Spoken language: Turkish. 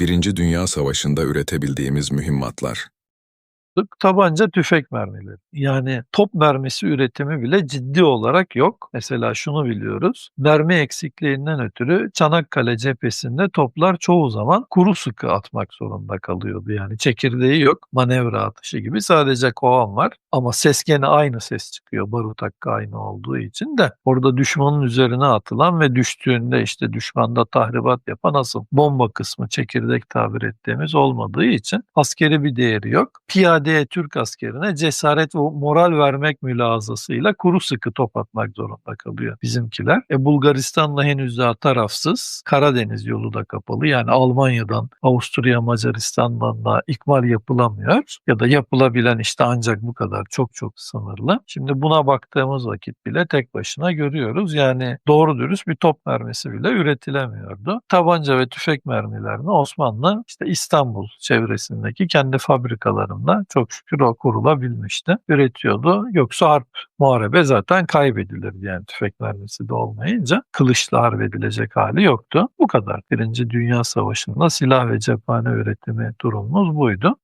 Birinci Dünya Savaşı'nda üretebildiğimiz mühimmatlar. Tabanca tüfek mermileri. Yani top mermisi üretimi bile ciddi olarak yok. Mesela şunu biliyoruz. Mermi eksikliğinden ötürü Çanakkale cephesinde toplar çoğu zaman kuru sıkı atmak zorunda kalıyordu. Yani çekirdeği yok. Manevra atışı gibi sadece kovan var. Ama ses gene aynı ses çıkıyor. Barut hakkı aynı olduğu için de orada düşmanın üzerine atılan ve düştüğünde işte düşmanda tahribat yapan asıl bomba kısmı çekirdek tabir ettiğimiz olmadığı için askeri bir değeri yok. Piyadeye Türk askerine cesaret ve moral vermek mülazasıyla kuru sıkı top atmak zorunda kalıyor bizimkiler. E Bulgaristan'la henüz daha tarafsız. Karadeniz yolu da kapalı. Yani Almanya'dan, Avusturya, Macaristan'dan da ikmal yapılamıyor. Ya da yapılabilen işte ancak bu kadar çok çok sınırlı. Şimdi buna baktığımız vakit bile tek başına görüyoruz. Yani doğru dürüst bir top mermisi bile üretilemiyordu. Tabanca ve tüfek mermilerini Osmanlı işte İstanbul çevresindeki kendi fabrikalarında çok şükür o kurulabilmişti. Üretiyordu. Yoksa harp, muharebe zaten kaybedilirdi yani tüfek mermisi de olmayınca. Kılıçla harp edilecek hali yoktu. Bu kadar. Birinci Dünya Savaşı'nda silah ve cephane üretimi durumumuz buydu.